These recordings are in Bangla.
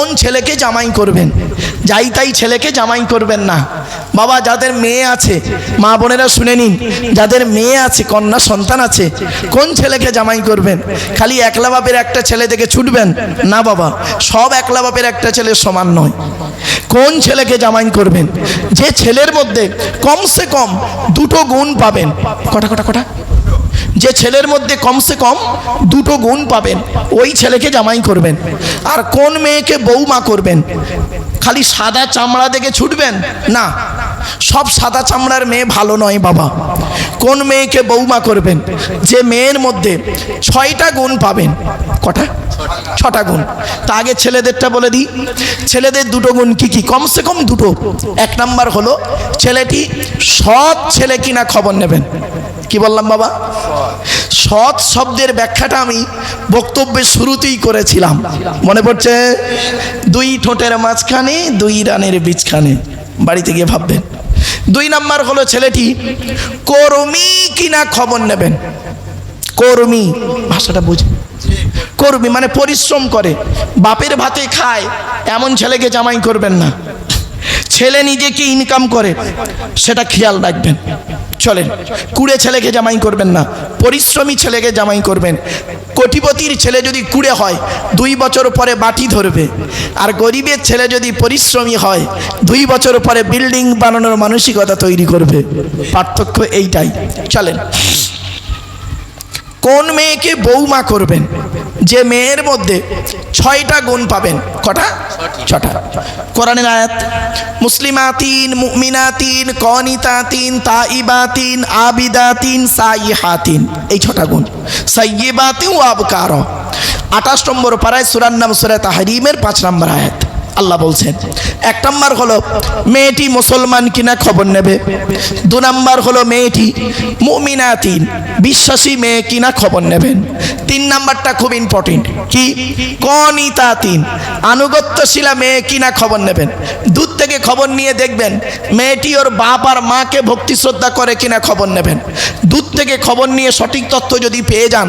কোন ছেলেকে জামাই করবেন? যাই তাই ছেলেকে জামাই করবেন না। বাবা, যাদের মেয়ে আছে, মা বোনেরা শুনে নিন, যাদের মেয়ে আছে, কন্যা, সন্তান আছে, কোন ছেলেকে জামাই করবেন? খালি একলা বাপের একটা ছেলে থেকে ছুটবেন? না বাবা, সব একলা বাপের একটা ছেলে সমান নয়। কোন ছেলেকে জামাই করবেন? যে ছেলের মধ্যে কমসে কম দুটো গুণ পাবেন। কটা কটা কটা? যে ছেলের মধ্যে কমসে কম দুটো গুণ পাবেন, ওই ছেলেকে জামাই করবেন। আর কোন মেয়েকে বৌমা করবেন? খালি সাদা চামড়া দেখে ছুটবেন? না, সব সাদা চামড়ার মেয়ে ভালো নয় বাবা। কোন মেয়েকে বৌমা করবেন? যে মেয়ের মধ্যে ছয়টা গুণ পাবেন। কটা? ছটা গুণ। তা আগে ছেলেদেরটা বলে দিই। ছেলেদের দুটো গুণ কি কি? কমসে কম দুটো। এক নাম্বার হলো ছেলেটি সৎ ছেলে কিনা খবর নেবেন। কি বললাম বাবা? সৎ শব্দের ব্যাখ্যাটা আমি বক্তব্যের শুরুতেই করেছিলাম। মনে পড়ছে? দুই ঠোঁটের মাঝখানে, দুই রানের বীজখানে। বাড়িতে গিয়ে ভাববেন। দুই নাম্বার হলো ছেলেটি, কর্মী কিনা খবর নেবেন? কর্মী, ভাষাটা বুঝে। কর্মী মানে পরিশ্রম করে। বাপের ভাতে খায়, এমন ছেলেকে জামাই করবেন না। ছেলে নিজেকে ইনকাম করে, সেটা খেয়াল রাখবেন। চলেন। কুড়ে ছেলেকে জামাই করবেন না। পরিশ্রমী ছেলেকে জামাই করবেন। কোটিপতির ছেলে যদি কুড়ে হয়, দুই বছর পরে বাটি ধরবে। আর গরিবের ছেলে যদি পরিশ্রমী হয়, দুই বছর পরে বিল্ডিং বানানোর মানসিকতা তৈরি করবে। পার্থক্য এইটাই। চলেন। কোন মেয়েকে বৌমা করবেন? যে মেয়ের মধ্যে ছয়টা গুণ পাবেন। কটা? ছটা। কোরআনের আয়াত মুসলিমাতিন মুমিনাতিন কনিতাতিন তাইবাতিন আবিদাতিন সাইহাতিন। এই ছটা গুণ। সাইয়েবাতিন ও আবকার আঠাশ নম্বর পাড়ায় সুরার নাম সুরা তাহারিমের পাঁচ নম্বর আয়াত। আল্লাহ বলছেন। এক নম্বর হলো, মেয়েটি মুসলমান কিনা খবর নেবে। দু নম্বর হলো, মেয়েটি মুমিনাতিন, বিশ্বাসী মেয়ে কিনা খবর নেবেন। তিন নাম্বারটা খুব ইম্পর্টেন্ট কি? কনিতাতিন, আনুগত্যশীলা মেয়ে কিনা খবর নেবেন। দূর থেকে খবর নিয়ে দেখবেন, মেয়েটি ওর বাপ আর মাকে ভক্তি শ্রদ্ধা করে কিনা খবর নেবেন। দূর থেকে খবর নিয়ে সঠিক তথ্য যদি পেয়ে যান,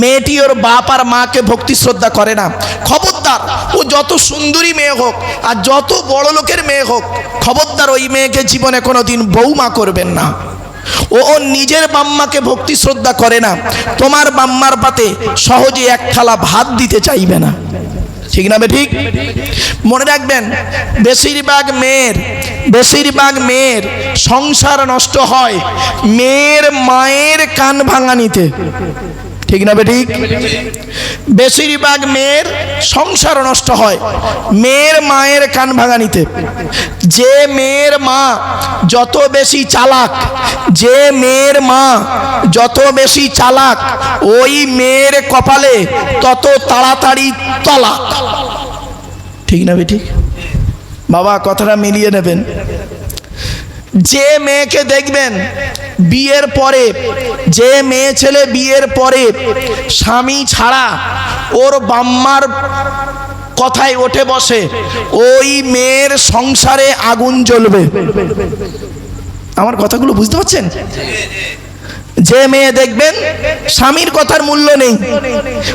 মেয়েটি ওর বাপ আর মাকে ভক্তি শ্রদ্ধা করে না। খবরদার, ও যত সুন্দরী মেয়ে হোক আর যত বড় লোকের মেয়ে হোক, খবরদার ওই মেয়েকে জীবনে কোনো দিন বৌমা করবেন না। ও ওর নিজের বাম্মাকে ভক্তি শ্রদ্ধা করে না, তোমার বাম্মার পাতে সহজে এক থালা ভাত দিতে চাইবে না। ঠিক না ঠিক? মনে রাখবেন, বেশিরভাগ মেয়ের বেশিরভাগ মেয়ের সংসার নষ্ট হয় মেয়ের মায়ের কান ভাঙানিতে। ঠিক না বে ঠিক বেশিরভাগ মেয়ের সংসার নষ্ট হয়। মেয়ের মায়ের কান ভাঙানিতে। যে মেয়ের মা যত বেশি চালাক, যে মেয়ের মা যত বেশি চালাক, ওই মেয়ের কপালে তত তাড়াতাড়ি তলাক। ঠিক না বে ঠিক বাবা, কথাটা মিলিয়ে নেবেন। যে মেয়েকে দেখবেন, বিয়ের পরে, যে মেয়ে ছেলে বিয়ের পরে স্বামী ছাড়া ওর বাম্মার কথায় ওঠে বসে, ওই মেয়ের সংসারে আগুন জ্বলবে। আমার কথাগুলো বুঝতে পারছেন? যে মেয়ে দেখবেন, স্বামীর কথার মূল্য নেই।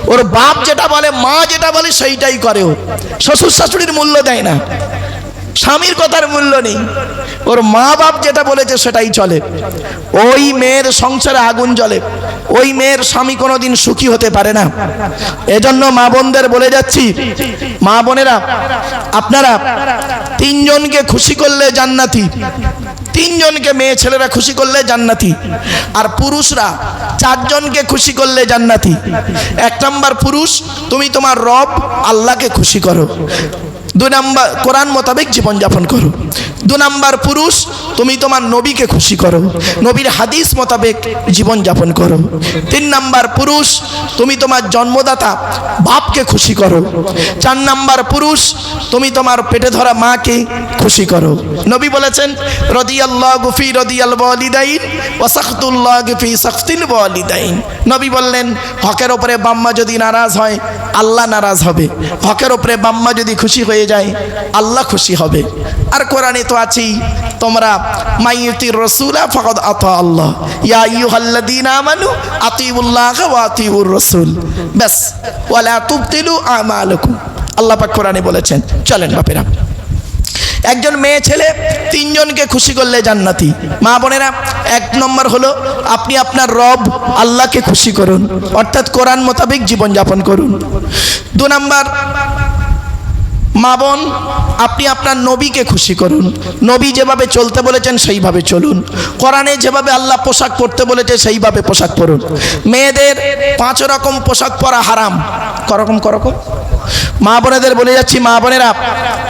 ওর বাপ যেটা বলে, মা যেটা বলে, সেইটাই করে ও। শ্বশুর শাশুড়ির মূল্য দেয় না। স্বামীর কথার মূল্য নেই। ওর মা বাপ যেটা বলেছে সেটাই চলে। ওই মেয়ের সংসারে আগুন জ্বলে। ওই মেয়ের স্বামী কোনোদিন সুখী হতে পারে না। এজন্য মা বোনদের বলে যাচ্ছি, মা বোনেরা, আপনারা তিনজনকে খুশি করলে জান্নাতি, তিনজনকে মেয়ে ছেলেরা খুশি করলে জান্নাতি, আর পুরুষরা চারজনকে খুশি করলে জান্নাতি। এক নাম্বার পুরুষ, তুমি তোমার রব আল্লাহকে খুশি করো। দু নাম্বার, কোরআন মোতাবেক জীবনযাপন করো। দু নাম্বার, পুরুষ, তুমি তোমার নবীকে খুশি করো। নবীর হাদিস মোতাবেক জীবনযাপন করো। তিন নাম্বার, পুরুষ, তুমি তোমার জন্মদাতা বাপকে খুশি করো। চার নাম্বার, পুরুষ, তুমি তোমার পেটে ধরা মাকে খুশি করো। নবী বলেছেন, রদিয়াল্লাহ গুফি রদিয়াল ওয়ালিদাইন ওয়াসাখতুল্লাহ গুফি সাখতিল ওয়ালিদাইন। নবী বললেন, হকের ওপরে বাম্মা যদি নারাজ হয় আল্লাহ নারাজ হবে। হকের ওপরে বাম্মা যদি খুশি হয়ে যায়, আল্লাহ খুশি হবে। আর কোরআনে তো আছেই, তোমরা মাইয়ুতির রসুলা ফকদ আত আল্লাহ। ইয়া ইয়ুহাল্লাযীনা আমানু আতিউল্লাহ ওয়া আতিউর রসুল। ব্যাস, ওয়ালা তুবতিলু আলকু আল্লাহ পাক কোরআনে বলেছেন, চলেন বাপেরা। একজন মেয়ে ছেলে, তিনজনকে খুশি করলে জান্নাতি। মা বোনেরা, এক নম্বর হলো আপনি আপনার রব আল্লাহকে খুশি করুন, অর্থাৎ কোরআন মোতাবেক জীবনযাপন করুন। দু নম্বর, মা বোন, আপনি আপনার নবীকে খুশি করুন। নবী যেভাবে চলতে বলেছেন, সেইভাবে চলুন। কোরআনে যেভাবে আল্লাহ পোশাক পরতে বলেছে, সেইভাবে পোশাক পরুন। মেয়েদের পাঁচ রকম পোশাক পরা হারাম। করকম করকম মা বোনেদের বলে যাচ্ছি, মা বোনেরা,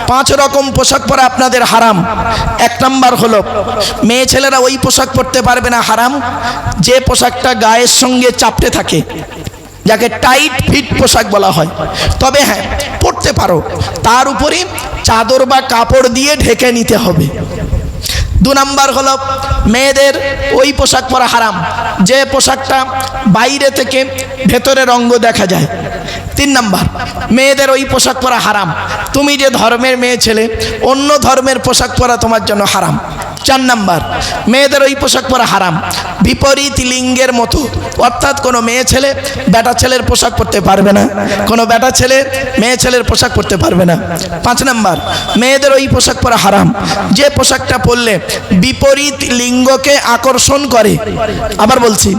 পাঁচ রকম পোশাক পরা আপনাদের হারাম। এক নাম্বার হলো, মেয়ে ছেলেরা ওই পোশাক পরতে পারবে না, হারাম। যে পোশাকটা গায়ের সঙ্গে চাপতে থাকে, যাকে টাইট ফিট পোশাক বলা হয়। তবে হ্যাঁ পরতে পারো। তার উপরে চাদর বা কাপড় দিয়ে ঢেকে নিতে হবে। দু নাম্বার হলো মেয়েদের ওই পোশাক পরা হারাম। যে পোশাকটা বাইরে থেকে ভেতরে রঙ্গ দেখা যায়। তিন নাম্বার, মেয়েদের ওই পোশাক পরা হারাম। তুমি যে ধর্মের মেয়ে ছেলে, অন্য ধর্মের পোশাক পরা তোমার জন্য হারাম। চার নাম্বার, মেয়েদের ওই পোশাক পরা হারাম। বিপরীত লিঙ্গের মতো, অর্থাৎ কোনো মেয়ে ছেলে বেটা ছেলের পোশাক পরতে পারবে না। কোনো বেটা ছেলে মেয়ে ছেলের পোশাক পরতে পারবে না। পাঁচ নাম্বার, মেয়েদের ওই পোশাক পরা হারাম। যে পোশাকটা পরলে বিপরীত লিঙ্গকে আকর্ষণ করে, আবার বলছি,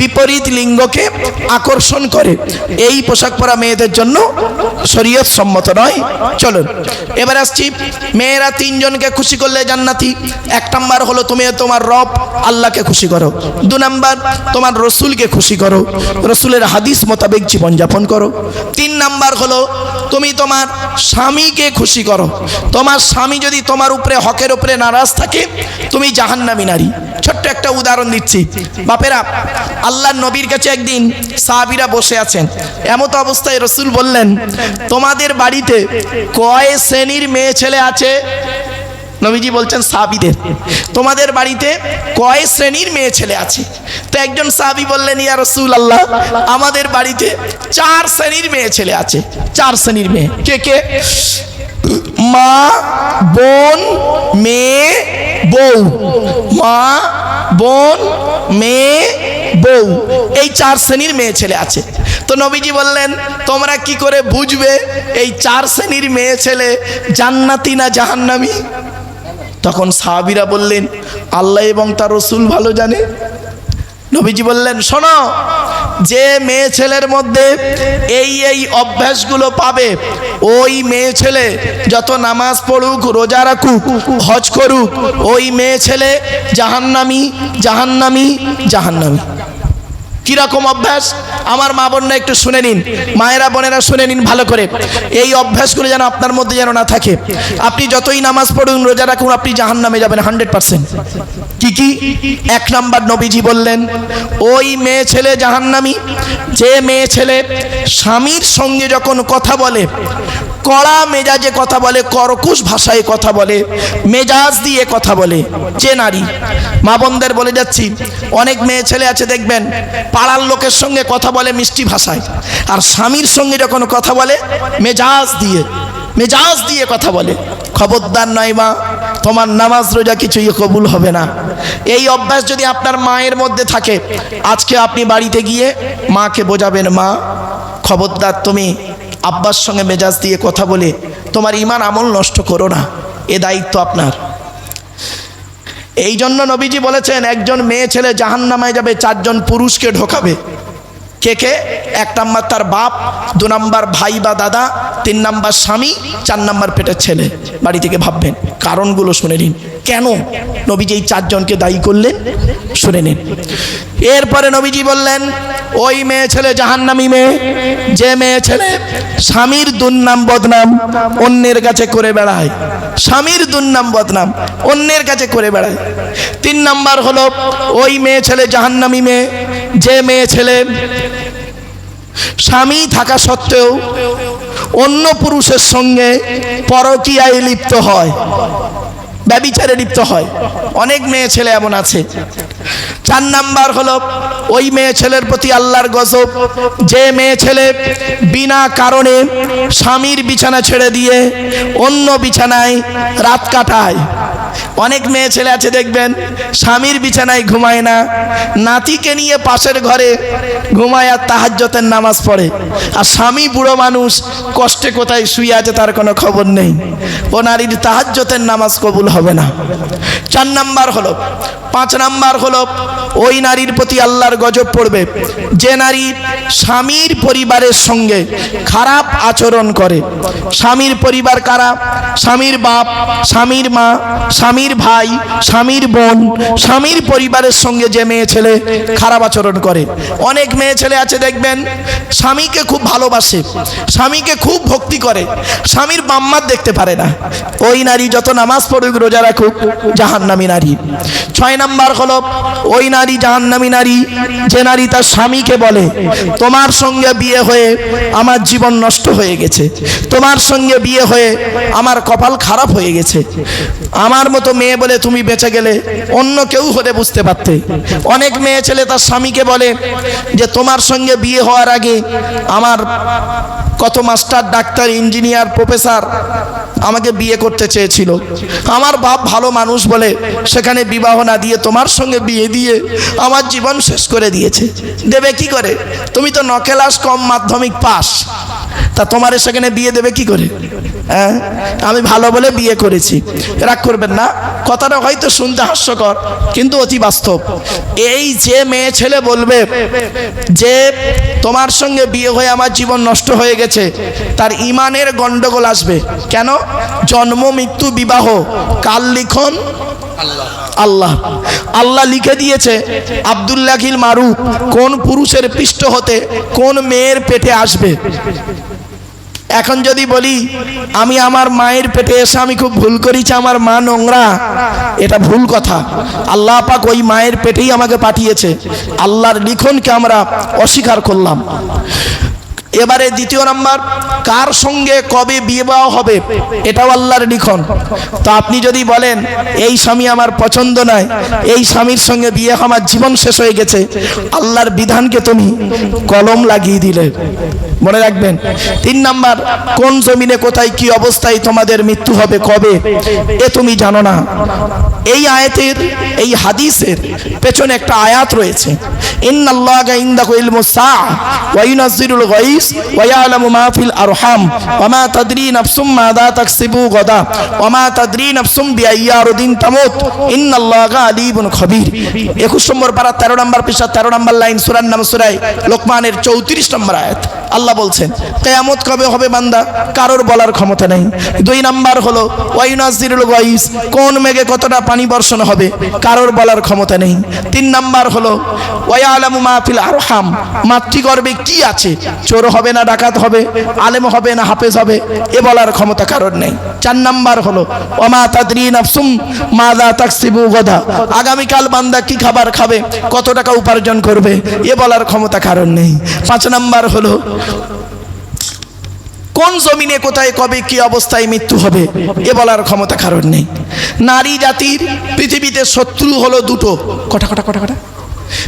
বিপরীত লিঙ্গকে আকর্ষণ করে। এই পোশাক পরা মেয়েদের জন্য শরীয়ত সম্মত নয়। চলুন, এবার আসছি, মেয়েরা তিনজনকে খুশি করলে জান্নাতি এক নাম্বার হলো তুমি তোমার রব আল্লাহকে খুশি করো। দু নাম্বার, তোমার রসুলকে খুশি করো। রসুলের হাদিস মোতাবেক জীবনযাপন করো। তিন নাম্বার হলো তুমি তোমার স্বামীকে খুশি করো। তোমার স্বামী যদি তোমার উপরে, হকের উপরে নারাজ থাকে, তুমি জাহান্নামী নারী। ছোট্ট একটা উদাহরণ দিচ্ছি। বাপেরা আল্লাহ নবীর কাছে একদিন সাহাবিরা বসে আছেন। এমত অবস্থায় রসুল বললেন, তোমাদের বাড়িতে কয় শ্রেণির মেয়ে ছেলে আছে? নবীজি বলছেন, সাহাবিদের। তোমাদের বাড়িতে কয় শ্রেণির মেয়ে ছেলে আছে? তো একজন সাহাবি বললেন, ইয়া রসুল আল্লাহ আমাদের বাড়িতে চার শ্রেণির মেয়ে ছেলে আছে। চার শ্রেণির মেয়ে। কে কে? মা, বোন, মেয়ে, বউ। মা, বোন, মেয়ে, বউ। এই চার শ্রেণির মেয়ে ছেলে আছে। তো নবীজি বললেন, তোমরা কি করে বুঝবে এই চার শ্রেণির মেয়ে ছেলে জান্নাতি না জাহান্নামী? তখন সাহাবিরা বললেন, আল্লাহ এবং তার রসুল ভালো জানে? নবীজি বললেন, শোনো, যে মেয়ে ছেলের মধ্যে এই এই অভ্যাসগুলো পাবে, ওই মেয়ে ছেলে যত নামাজ পড়ুক, রোজা রাখুক, হজ করুক, ওই মেয়ে ছেলে জাহান্নামি জাহান্নামি জাহান্নামি। কীরকম অভ্যাস? আমার মা বোনরা একটু শুনে নিন। মায়েরা, বোনেরা শুনে নিন ভালো করে। এই অভ্যাসগুলো যেন আপনার মধ্যে যেন না থাকে। আপনি যতই নামাজ পড়ুন, রোজা রাখুন, আপনি জাহান নামে যাবেন, হান্ড্রেড পার্সেন্ট। কি কি? এক নাম্বার নবীজি বললেন, ওই মেয়ে ছেলে জাহান্নামি, যে মেয়ে ছেলে স্বামীর সঙ্গে যখন কথা বলে কড়া মেজাজে কথা বলে কর্কশ ভাষায় কথা বলে, মেজাজ দিয়ে কথা বলে, যে নারী। মা বোনদের বলে যাচ্ছি, অনেক মেয়ে ছেলে আছে, দেখবেন, পাড়ার লোকের সঙ্গে কথা বলে মিষ্টি ভাষায়, আর স্বামীর সঙ্গে যখন কথা বলে, মেজাজ দিয়ে মেজাজ দিয়ে কথা বলে। খবরদার নয় মা, তোমার নামাজ রোজা কিছুই কবুল হবে না। এই অভ্যাস যদি আপনার মায়ের মধ্যে থাকে, আজকে আপনি বাড়িতে গিয়ে মাকে বোঝাবেন, মা, খবরদার তুমি আব্বার সঙ্গে মেজাজ দিয়ে কথা বলে, তোমার ইমান আমল নষ্ট করো না, এ দায়িত্ব আপনার। এই জন্য নবীজি বলেছেন, একজন মেয়ে ছেলে জাহান্নামায় যাবে, চারজন পুরুষকে ঢোকাবে। কে কে? এক নাম্বার তার বাপ, দু নাম্বার ভাই বা দাদা, তিন নাম্বার স্বামী, চার নাম্বার পেটের ছেলে। বাড়ি থেকে ভাববেন, কারণগুলো শুনে নিন। কেন নবীজি এই চারজনকে দায়ী করলেন? শুনে নিন। এরপরে নবীজি বললেন, ওই মেয়ে ছেলে জাহান্নামী মেয়ে, যে মেয়ে ছেলে স্বামীর দুর্নাম বদনাম অন্যের কাছে করে বেড়ায়। স্বামীর দুর্নাম বদনাম অন্যের কাছে করে বেড়ায়। তিন নাম্বার হলো, ওই মেয়ে ছেলে জাহান্নামী মেয়ে যে মেয়ে ছেলে, স্বামী থাকা সত্ত্বেও অন্য পুরুষের সঙ্গে পরকীয়ায় লিপ্ত হয়, ব্যবিচারে লিপ্ত হয়। অনেক মেয়ে ছেলে এমন আছে। চার নাম্বার হলো, ওই মেয়ে ছেলের প্রতি আল্লাহর গজব। যে মেয়ে ছেলে বিনা কারণে স্বামীর বিছানা ছেড়ে দিয়ে অন্য বিছানায় রাত কাটায়। অনেক মেয়ে ছেলে আছে, দেখবেন, স্বামীর বিছানায় ঘুমায় না, নাতিকে নিয়ে পাশের ঘরে ঘুমায় আর তাহাজ্যতের নামাজ পড়ে। আর স্বামী বুড়ো মানুষ কষ্টে কোথায় শুয়ে আছে তার কোনো খবর নেই। ও নারীর তাহাজ্যতের নামাজ কবুল হবে না। চার নাম্বার হলো, পাঁচ নাম্বার হলো, ওই নারীর প্রতি আল্লাহর গজব পড়বে। যে নারী স্বামীর পরিবারের সঙ্গে খারাপ আচরণ করে। স্বামীর পরিবার কারা? স্বামীর বাপ, স্বামীর মা স্বামীর ভাই, স্বামীর বোন, স্বামীর পরিবারের সঙ্গে যে মেয়ে ছেলে খারাপ আচরণ করে। অনেক মেয়ে ছেলে আছে, দেখবেন, স্বামীকে খুব ভালোবাসে, স্বামীকে খুব ভক্তি করে, স্বামীর বাম্মার দেখতে পারে না। ওই নারী যত নামাজ পড়ুক, রোজা রাখুক, জাহান্নামী নারী। ছয় নাম্বার হলো, ওই নারী জাহান্নামী নারী, যে নারী তার স্বামীকে বলে, তোমার সঙ্গে বিয়ে হয়ে আমার জীবন নষ্ট হয়ে গেছে। তোমার সঙ্গে বিয়ে হয়ে আমার কপাল খারাপ হয়ে গেছে। আমার মতো মেয়ে বলে তুমি বেঁচে গেলে অন্য কেউ হলে বুঝতে পারতে। অনেক মেয়ে ছেলে তার স্বামীকে বলে যে, তোমার সঙ্গে বিয়ে হওয়ার আগে আমার কত মাস্টার, ডাক্তার, ইঞ্জিনিয়ার, প্রফেসর আমাকে বিয়ে করতে চেয়েছিল। আমার বাপ ভালো মানুষ বলে সেখানে বিবাহ না দিয়ে তোমার সঙ্গে বিয়ে দিয়ে আমার জীবন শেষ করে দিয়েছে। দেবে কি করে? তুমি তো নকেলাস কম মাধ্যমিক পাস। তা তোমার সেখানে বিয়ে দেবে কি করে? হ্যাঁ? আমি ভালো বলে বিয়ে করেছি। রাগ করবেন না। কথাটা হয়তো শুনতে হাস্যকর, কিন্তু অতি বাস্তব। এই যে মেয়ে ছেলে বলবে যে তোমার সঙ্গে বিয়ে হয়ে আমার জীবন নষ্ট হয়ে গেছে, তার ইমানের গন্ডগোল আসবে। কেন? জন্ম, মৃত্যু, বিবাহ কাল লিখন? আল্লাহ। আল্লাহ লিখে দিয়েছে, আবদুল্লাহিল মারুফ কোন পুরুষের পৃষ্ঠ হতে কোন মেয়ের পেটে আসবে? এখন যদি বলি, আমি আমার মায়ের পেটে এসে আমি খুব ভুল করেছি, আমার মা নোংরা, এটা ভুল কথা। আল্লাহ পাক ওই মায়ের পেটেই আমাকে পাঠিয়েছে। আল্লাহর লিখনকে আমরা অস্বীকার করলাম। এবারে দ্বিতীয় নাম্বার, কার সঙ্গে কবে বিবাহ হবে, এটাও আল্লাহর লিখন তো আপনি যদি বলেন, এই স্বামী আমার পছন্দ নয়, এই স্বামীর সঙ্গে বিয়ে আমার জীবন শেষ হয়ে গেছে, আল্লাহর বিধানকে তুমি কলম লাগিয়ে দিলে। মনে রাখবেন, তিন নাম্বার, কোন জমিনে কোথায় কি অবস্থায় তোমাদের মৃত্যু হবে, কবে, এ তুমি জানো না। এই আয়াতের, এই হাদিসের পেছনে একটা আয়াত রয়েছে। ইন্নাল্লাহা ইনদাহু ইলমুস সাআ ওয়া ইউনাজ্জিলুল গায়স ওয়া ইয়ালামু মা ফিল আরহাম, ওয়া মা তাদরি নাফসুম মাযা তাকসিবু গাদা, ওয়া মা তাদরি নাফসুম বিআইয়ি আরদিন তামুত, ইন্নাল্লাহা আলিমুন খবীর। 21 নম্বর পারা 13 নম্বর পৃষ্ঠা 13 নম্বর লাইন, সূরার নাম সূরায় লোকমানের 34 নম্বর আয়াত। আল্লাহ বলছেন, কেয়ামত কবে হবে বান্দা? কারোর বলার ক্ষমতা নেই। দুই নাম্বার হলো, ওয়াইনাজিরুল গাইস, কোন মেঘে কতটা পানি বর্ষণ হবে? কারোর বলার ক্ষমতা নেই। তিন নাম্বার হলো ওয়ালামু মাহফিল আরহাম, মাতৃগর্ভে কি আছে? চোর হবে না ডাকাত হবে, আলেম হবে না হাফেজ হবে, এ বলার ক্ষমতা কারোর নেই। চার নাম্বার হলো, ওমা তাদরি নাফসুম, মাদা তাকসিবু গদা। আগামীকাল বান্দা কি খাবার খাবে, কত টাকা উপার্জন করবে, এ বলার ক্ষমতা কারণ নেই। পাঁচ নাম্বার হলো, কোন জমিনে কোথায় কবে কি অবস্থায় মৃত্যু হবে, এ বলার ক্ষমতা কারণ নেই। নারী জাতির পৃথিবীতে শত্রু হলো দুটো। কটা কটা কটা কটা?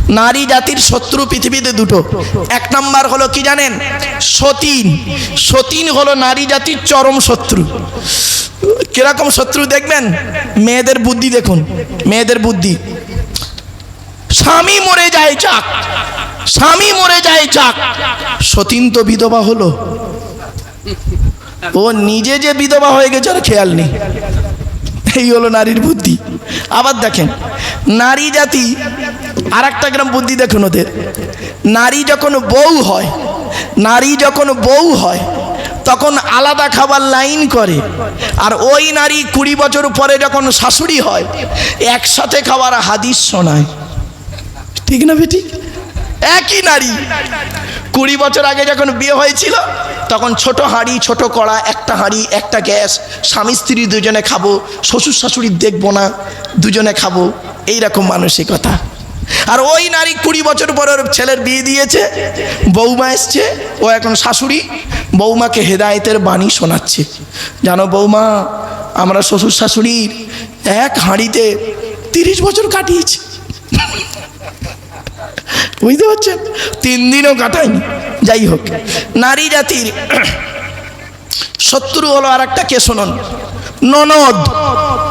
নারী জাতির শত্রু পৃথিবীতে দুটো। এক নাম্বার হলো কি জানেন? সতীন। সতীন হলো নারী জাতির চরম শত্রু। কীরকম শত্রু দেখবেন? মেয়েদের বুদ্ধি দেখুন। মেয়েদের বুদ্ধি। স্বামী মরে যায় চাক স্বামী মরে যায় চাক সতীন তো বিধবা হলো। ও নিজে যে বিধবা হয়ে গেছে আর খেয়াল নেই। এই হলো নারীর বুদ্ধি। আবার দেখেন, নারী জাতি আর একটা গ্রাম বুদ্ধি দেখুন ওদের। নারী যখন বউ হয়, নারী যখন বউ হয়, তখন আলাদা খাবার লাইন করে। আর ওই নারী কুড়ি বছর পরে যখন শাশুড়ি হয়, একসাথে খাবার হাদিস শোনায়। ঠিক না বেটি? একই নারী। কুড়ি বছর আগে যখন বিয়ে হয়েছিল, তখন ছোট হাঁড়ি, ছোট কড়া, একটা হাঁড়ি, একটা গ্যাস, স্বামী, স্ত্রী দুজনে খাব, শ্বশুর শাশুড়ি দেখব না, দুজনে খাব। এই রকম মানসিকতা। আর ওই নারী কুড়ি বছর পর ওর ছেলের বিয়ে দিয়েছে, বৌমা এসছে, ও এখন শাশুড়ি, বৌমাকে হেদায়েতের বাণী শোনাচ্ছে। জানো বৌমা, আমরা শ্বশুর শাশুড়ির এক হাঁড়িতে তিরিশ বছর কাটিয়েছি। বুঝতে পারছেন? তিন দিনও কাটায়নি যাই হোক, নারী জাতির শত্রু হলো আর একটা কে শুনুন? ননদ।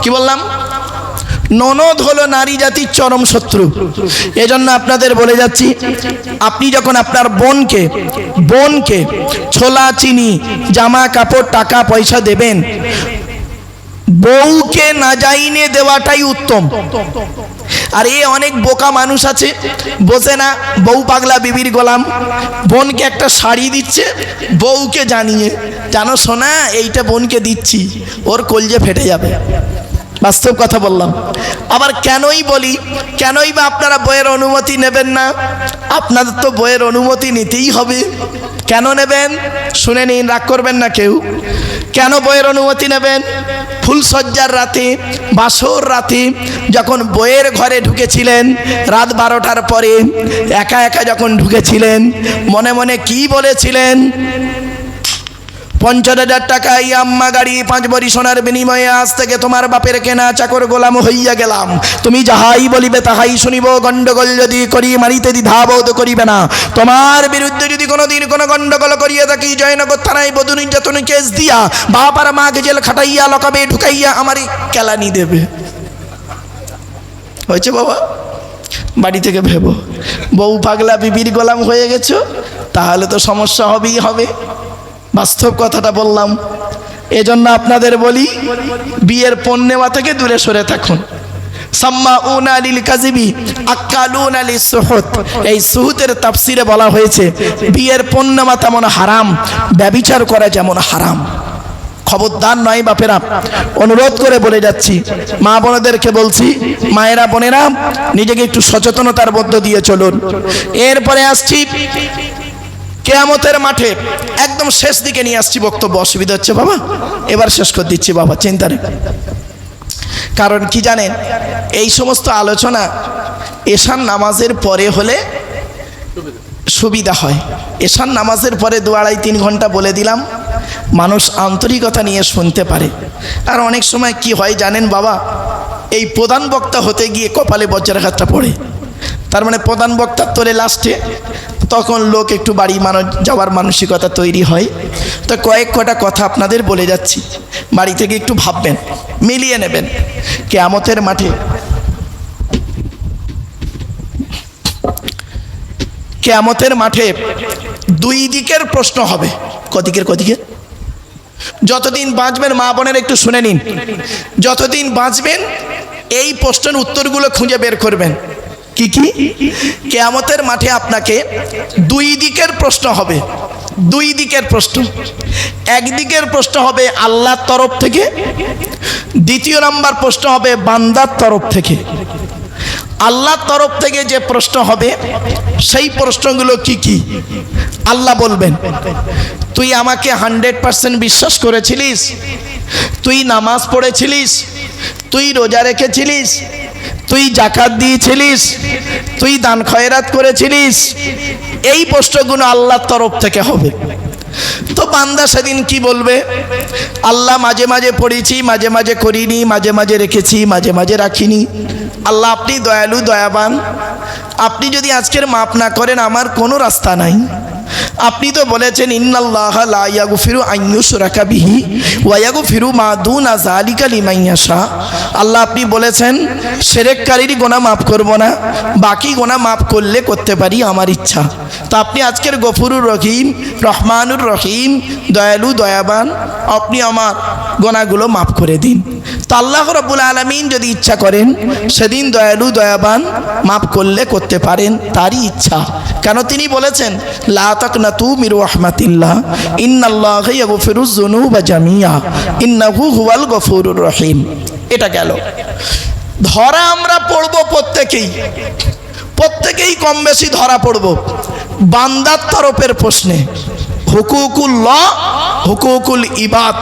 কি বললাম? ননদ হলো নারী জাতির চরম শত্রু। এজন্য আপনাদের বলে যাচ্ছি, আপনি যখন আপনার বোনকে বোনকে ছোলা, চিনি, জামা, কাপড়, টাকা, পয়সা দেবেন, বউকে না যাইনে দেওয়াটাই উত্তম। আর এ অনেক বোকা মানুষ আছে বোঝে না, বউ পাগলা বিবির গোলাম, বোনকে একটা শাড়ি দিচ্ছে, বউকে জানিয়ে, জানো শোনা এইটা বোনকে দিচ্ছি, ওর কলজে ফেটে যাবে। বাস্তব কথা বললাম। আবার কেনই বলি, কেনই বা আপনারা বইয়ের অনুমতি নেবেন না? আপনাদের তো বইয়ের অনুমতি নিতেই হবে। কেন নেবেন? শুনে নিন, রাগ করবেন না কেউ। কেন বইয়ের অনুমতি নেবেন? ফুলসজ্জার রাতে, বাসর রাতে যখন বইয়ের ঘরে ঢুকেছিলেন, রাত বারোটার পরে একা একা যখন ঢুকেছিলেন, মনে মনে কি বলেছিলেন? পঞ্চাশ হাজার টাকা এই আম্মা গাড়ি পাঁচ বড়ি সোনার বিনিময়ে আজ থেকে তোমার বাপের কেনা চাকর গোলাম হইয়া গেলাম। তুমি যাহাই বলিবে তাহাই শুনিব গন্ডগোল যদি করি মারিতে দ্বিধাবোধ করিবে না। তোমার বিরুদ্ধে যদি কোনোদিন কোনো গন্ডগোল করিয়া থাকি, জয়নগর থানায় বধূ নির্যাতন কেস দিয়া বাপার মাকে জেল খাটাইয়া, লকাবে ঢুকাইয়া আমারই কেলানি দেবে। হয়েছে বাবা? বাড়ি থেকে ভেবো। বউ পাগলা বিবির গোলাম হয়ে গেছো, তাহলে তো সমস্যা হবেই হবে। বাস্তব কথাটা বললাম। এজন্য আপনাদের বলি, বিয়ের পণ্যেমা থেকে দূরে সরে থাকুন। আলি এই সুহুতের বলা হয়েছে, বিয়ের তেমন হারাম করা যেমন হারাম। খবরদার নয় অনুরোধ করে বলে যাচ্ছি, মা বোনেদেরকে বলছি, মায়েরা বোনেরা, নিজেকে একটু সচেতনতার মধ্য দিয়ে চলুন। এরপরে আসছি কেয়ামতের মাঠে একদম শেষ দিকে নিয়ে আসছি বক্তব্য, অসুবিধা হচ্ছে বাবা। এবার শেষ করে দিচ্ছি বাবা, চিন্তা নেই। কারণ কি জানেন, এই সমস্ত আলোচনা এশান নামাজের পরে হলে সুবিধা হয়। এশান নামাজের পরে দু আড়াই তিন ঘণ্টা বলে দিলাম, মানুষ আন্তরিকতা নিয়ে শুনতে পারে। আর অনেক সময় কি হয় জানেন বাবা, এই প্রধান বক্তা হতে গিয়ে কপালে বজ্রাঘাতটা পড়ে। তার মানে প্রধান বক্তার তোলে লাস্টে তখন লোক একটু বাড়ি মানুষ যাওয়ার মানসিকতা তৈরি হয়। তো কয়েক কটা কথা আপনাদের বলে যাচ্ছি। বাড়ি থেকে একটু ভাববেন, মিলিয়ে নেবেন। কেয়ামতের মাঠে কেয়ামতের মাঠে দুই দিকের প্রশ্ন হবে। কদিকের কদিকের? যতদিন বাঁচবেন, মা বোনের একটু শুনে নিন। যতদিন বাঁচবেন, এই প্রশ্নের উত্তরগুলো খুঁজে বের করবেন। কি কি? কেয়ামতের মাঠে আপনাকে দুই দিকের প্রশ্ন হবে। দুই দিকের প্রশ্ন। একদিকের প্রশ্ন হবে আল্লাহর তরফ থেকে। দ্বিতীয় নাম্বার প্রশ্ন হবে বান্দার তরফ থেকে। আল্লাহর তরফ থেকে যে প্রশ্ন হবে, সেই প্রশ্নগুলো কি কি? আল্লাহ বলবেন, তুই আমাকে হান্ড্রেড পার্সেন্ট বিশ্বাস করেছিলিস, তুই নামাজ পড়েছিলিস, তুই রোজা রেখেছিলিস তুই জাকাত দিয়েছিলিস, তুই দান খয়রাত করেছিলিস, এই প্রশ্নগুলো আল্লাহর তরফ থেকে হবে। তো বান্দা সেদিন কি বলবে? আল্লাহ মাঝে মাঝে পড়েছি, মাঝে মাঝে করিনি, মাঝে মাঝে রেখেছি, মাঝে মাঝে রাখিনি। আল্লাহ আপনি দয়ালু, দয়াবান। আপনি যদি আজকের মাপ না করেন, আমার কোনো রাস্তা নাই। আপনি তো বলেছেন, ইন্নাল্লাহ লা ইয়াগফিরু আন ইউশরাকা বিহি ওয়া ইয়াগফিরু মা দুনা যালিকা লিমান ইয়াশা। আল্লাহ আপনি বলেছেন শিরককারীর গোনা মাফ করব না, বাকি গোনা মাফ করলে করতে পারি আমার ইচ্ছা। তো আপনি আজকের গফুরুর রহিম, রহমানুর রহিম, দয়ালু, দয়াবান, আপনি আমার গোনাগুলো মাফ করে দিন। তো আল্লাহ রব্বুল আলমিন যদি ইচ্ছা করেন, সেদিন দয়ালু, দয়াবান মাফ করলে করতে পারেন, তারই ইচ্ছা। কেন তিনি বলেছেন, লা তাকনাতু মির রহমাতিল্লাহ, ইন্নাল্লাহ ইয়াগফিরুজ যুনুবা জামিয়া, ইন্নাহু হুয়াল গফুরুর রহিম। এটা গেল। ধরা আমরা পড়ব প্রত্যেকেই। প্রত্যেকেই কম বেশি ধরা পড়ব। বান্দার তরফের প্রশ্নে হুকুকুল ল হুকুকুল ইবাদ।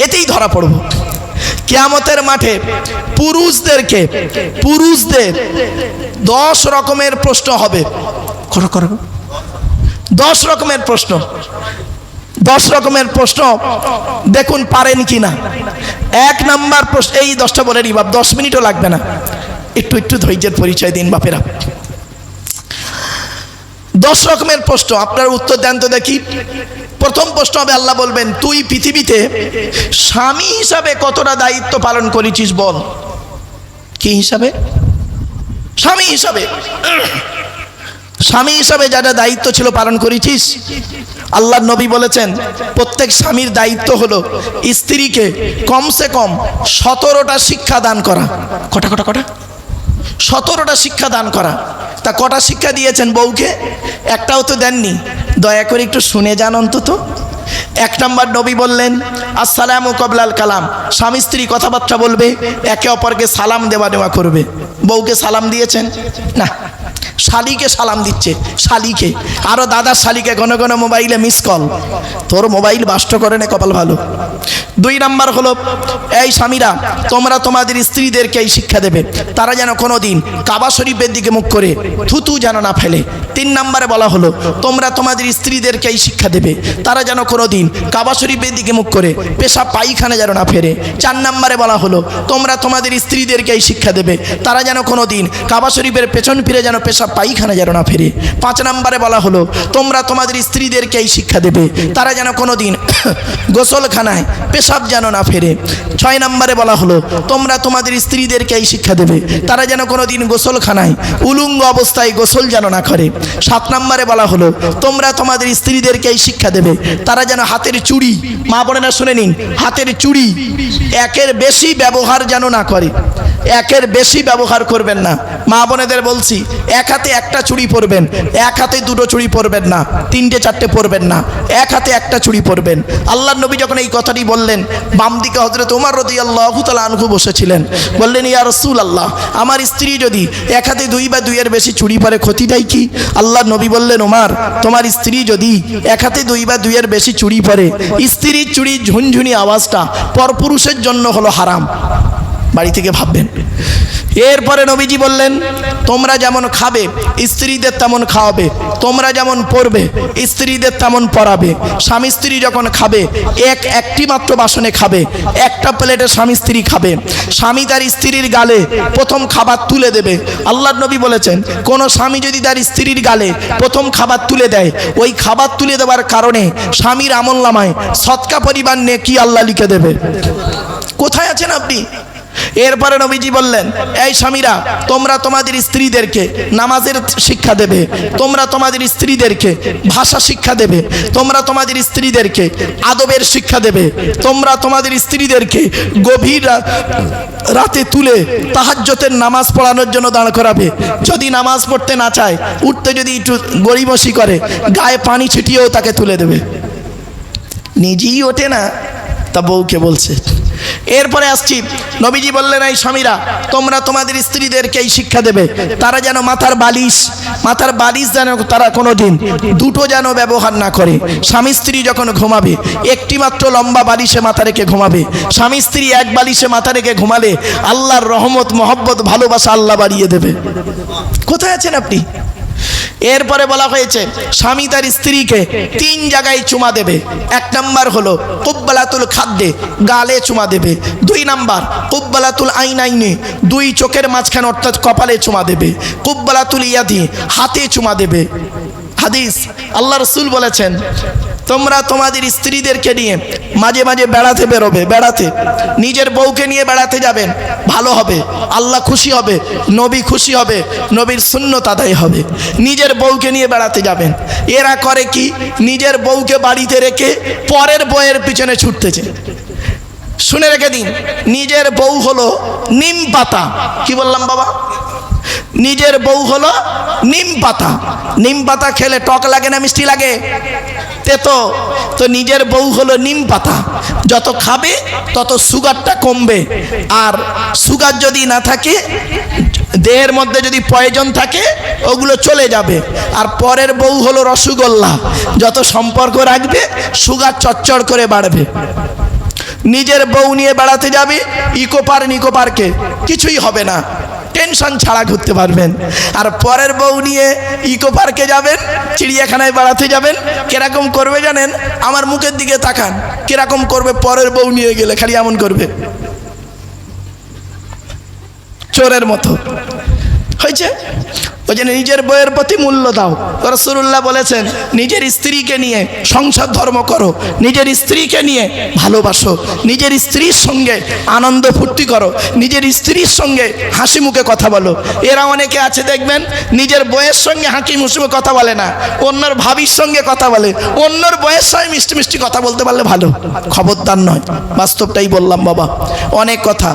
এতেই ধরা পড়ব। কেয়ামতের মাঠে পুরুষদেরকে, পুরুষদের দশ রকমের প্রশ্ন হবে। দশ রকমের প্রশ্ন। দশ রকমের প্রশ্ন। দেখুন, পারেন কি না? এক নাম্বার প্রশ্ন, এই দশটা বলে নি বাপ দশ মিনিটও লাগবে না। একটু একটু ধৈর্যের পরিচয় দিন, বাপেরা। দশ রকমের প্রশ্ন, আপনার উত্তর দেন তো দেখি। প্রথম প্রশ্ন হবে, আল্লাহ বলবেন, তুই পৃথিবীতে স্বামী হিসাবে কতটা দায়িত্ব পালন করেছিস বল? কি হিসাবে? স্বামী হিসাবে। স্বামী হিসাবে যারা দায়িত্ব ছিল পালন করেছিস আল্লাহ নবী বলেছেন, প্রত্যেক স্বামীর দায়িত্ব হলো স্ত্রীকে কমসে কম সতেরোটা শিক্ষা দান করা। কটা কটা কটা? সতেরোটা শিক্ষা দান করা। তা কটা শিক্ষা দিয়েছেন বউকে? একটাও তো দেননি। দয়া করে একটু শুনে যান অন্তত। এক নম্বর নবী বললেন, আসসালাম ও কবলাল কালাম। স্বামী স্ত্রী কথাবার্তা বলবে, একে অপরকে সালাম দেওয়া নেওয়া করবে। বউকে সালাম দিয়েছেন? না। শালিকে সালাম দিচ্ছে, শালিকে। আরও দাদার শালিকে ঘন ঘন মোবাইলে মিস কল তোর মোবাইল বাষ্ট করে নে, কপাল ভালো। দুই নাম্বার হলো, এই স্বামীরা, তোমরা তোমাদের স্ত্রীদেরকে এই শিক্ষা দেবে। তারা যেন কোনো দিন কাবা শরীফের দিকে মুখ করে থুতু যেন না ফেলে। তিন নাম্বারে বলা হলো, তোমরা তোমাদের স্ত্রীদেরকে এই শিক্ষা দেবে। তারা যেন কোনো দিন কাবা শরীফের দিকে মুখ করে পেশা পায়খানা যেন না ফেরে। চার নাম্বারে বলা হলো, তোমরা তোমাদের স্ত্রীদেরকে এই শিক্ষা দেবে। তারা যেন কোনো দিন কাবা শরীফের পেছন ফিরে যেন পেশা পায়খানা যেন না ফেরে। পাঁচ নম্বরে বলা হলো, তোমরা তোমাদের স্ত্রীদেরকে এই শিক্ষা দেবে। তারা যেন কোনো দিন গোসলখানায়, পেশাব যেন না ফেরে। ছয় নম্বরে বলা হলো, তোমরা তোমাদের স্ত্রীদেরকে এই শিক্ষা দেবে। তারা যেন কোনো দিন গোসলখানায়, উলুঙ্গ অবস্থায় গোসল যেন না করে। সাত নম্বরে বলা হলো, তোমরা তোমাদের স্ত্রীদেরকে এই শিক্ষা দেবে। তারা যেন হাতের চুড়ি, মা বোনেরা শুনে নিন, হাতের চুড়ি একের বেশি ব্যবহার যেন না করে। একের বেশি ব্যবহার করবেন না। মা বোনেদের বলছি এক হাতে একটা চুড়ি পরবেন, এক হাতে দুটো চুড়ি পরবেন না, তিনটে চারটে পরবেন না, এক হাতে একটা চুড়ি পরবেন। আল্লাহ নবী যখন এই কথাটি বললেন, বাম দিকে হজরত উমার রদি আল্লাহ তালা আনহু বসেছিলেন, বললেন, ইয়া রসুল আল্লাহ আমার স্ত্রী যদি এক হাতে দুই বা দুইয়ের বেশি চুড়ি পরে, ক্ষতিটাই কি? আল্লাহ নবী বললেন ওমার তোমার স্ত্রী যদি এক হাতে দুই বা দুইয়ের বেশি চুড়ি পরে, স্ত্রীর চুড়ি ঝুনঝুনি আওয়াজটা পরপুরুষের জন্য হলো হারাম। বাড়ি থেকে ভাববেন। এরপরে নবীজি বললেন, তোমরা যেমন খাবে, স্ত্রীদের তেমন খাওয়াবে। তোমরা যেমন পড়বে স্ত্রীদের তেমন পড়াবে স্বামী স্ত্রী যখন খাবে, এক একটি মাত্র বাসনে খাবে, একটা প্লেটে স্বামী স্ত্রী খাবে। স্বামী তার স্ত্রীর গালে প্রথম খাবার তুলে দেবে। আল্লাহ নবী বলেছেন, কোনো স্বামী যদি তার স্ত্রীর গালে প্রথম খাবার তুলে দেয়, ওই খাবার তুলে দেওয়ার কারণে স্বামীর আমল নামায়, সৎকা পরিবার নিয়ে কি আল্লাহ লিখে দেবে। কোথায় আছেন আপনি? এরপরে নবীজি বললেন, এই স্বামীরা, তোমরা তোমাদের স্ত্রীদেরকে নামাজের শিক্ষা দেবে, তোমরা তোমাদের স্ত্রীদেরকে ভাষা শিক্ষা দেবে, তোমরা তোমাদের স্ত্রীদেরকে আদবের শিক্ষা দেবে, তোমরা তোমাদের স্ত্রীদেরকে গভীর রাতে তুলে তাহাজ্যতের নামাজ পড়ানোর জন্য দাঁড় করাবে। যদি নামাজ পড়তে না চায়, উঠতে যদি একটু গড়িমসি করে, গায়ে পানি ছিটিয়েও তাকে তুলে দেবে। নিজেই ওঠে না। তা বউকে বলছে। এরপরে আসছি, নবীজি বললেন, এই স্বামীরা, তোমরা তোমাদের স্ত্রীদেরকে এই শিক্ষা দেবে। তারা যেন মাথার বালিশ মাথার বালিশ যেন তারা কোনো দিন দুটো যেন ব্যবহার না করে। স্বামী স্ত্রী যখন ঘুমাবে একটি মাত্র লম্বা বালিশে মাথা রেখে ঘুমাবে। স্বামী স্ত্রী এক বালিশে মাথা রেখে ঘুমালে আল্লাহর রহমত, মহব্বত, ভালোবাসা আল্লাহ বাড়িয়ে দেবে। কোথায় আছেন আপনি? এরপরে বলা হয়েছে, স্বামী তার স্ত্রীকে তিন জায়গায় চুমা দেবে। এক নাম্বার হলো, কুব্বালাতুল খাদ্যে গালে চুমা দেবে। দুই নাম্বার, কুব্বালাতুল আইন আইনে দুই চোখের মাঝখানে অর্থাৎ কপালে চুমা দেবে। কুব্বালাতুল ইয়াদি, হাতে চুমা দেবে। হাদিস, আল্লাহ রসুল বলেছেন, তোমরা তোমাদের স্ত্রীদেরকে নিয়ে মাঝে মাঝে বেড়াতে বেরোবে, বেড়াতে। নিজের বউকে নিয়ে বেড়াতে যাবেন ভালো হবে। আল্লাহ খুশি হবে, নবী খুশি হবে, নবীর শূন্যত আদায় হবে। নিজের বউকে নিয়ে বেড়াতে যাবেন। এরা করে কি? নিজের বউকে বাড়িতে রেখে পরের বউয়ের পিছনে ছুটতেছে। শুনে রেখে দিন, নিজের বউ হলো নিম পাতা। কি বললাম বাবা? নিজের বউ হলো নিম পাতা। নিম পাতা খেলে টক লাগে না, মিষ্টি লাগে? তেতো তো নিজের বউ হলো নিম পাতা। যত খাবে, তত সুগারটা কমবে। আর সুগার যদি না থাকে, দেহের মধ্যে যদি প্রয়োজন থাকে, ওগুলো চলে যাবে। আর পরের বউ হলো রসগোল্লা। যত সম্পর্ক রাখবে, সুগার চচ্চড় করে বাড়বে। নিজের বউ নিয়ে বেড়াতে যাবে ইকো পার্ক নিকো পার্কে কিছুই হবে না। টেনশন ছাড়া ঘুরতে পারবেন। আর পরের বউ নিয়ে ইকো পার্কে যাবেন, চিড়িয়াখানায় বেড়াতে যাবেন, কীরকম করবে জানেন? আমার মুখের দিকে তাকান, কীরকম করবে পরের বউ নিয়ে গেলে, খালি এমন করবে। চোরের মতো। হয়েছে? ওই জন্য নিজের বইয়ের প্রতি মূল্য দাও। রসুল্লাহ বলেছেন, নিজের স্ত্রীকে নিয়ে সংসার ধর্ম করো, নিজের স্ত্রীকে নিয়ে ভালোবাসো, নিজের স্ত্রীর সঙ্গে আনন্দ ফুর্তি করো, নিজের স্ত্রীর সঙ্গে হাসি মুখে কথা বলো। এরা অনেকে আছে, দেখবেন, নিজের বইয়ের সঙ্গে হাঁকি মুসুমে কথা বলে না, অন্যর ভাবির সঙ্গে কথা বলে, অন্যর বয়ের সঙ্গে মিষ্টি মিষ্টি কথা বলতে পারলে ভালো। খবরদার নয়, বাস্তবটাই বললাম বাবা। অনেক কথা।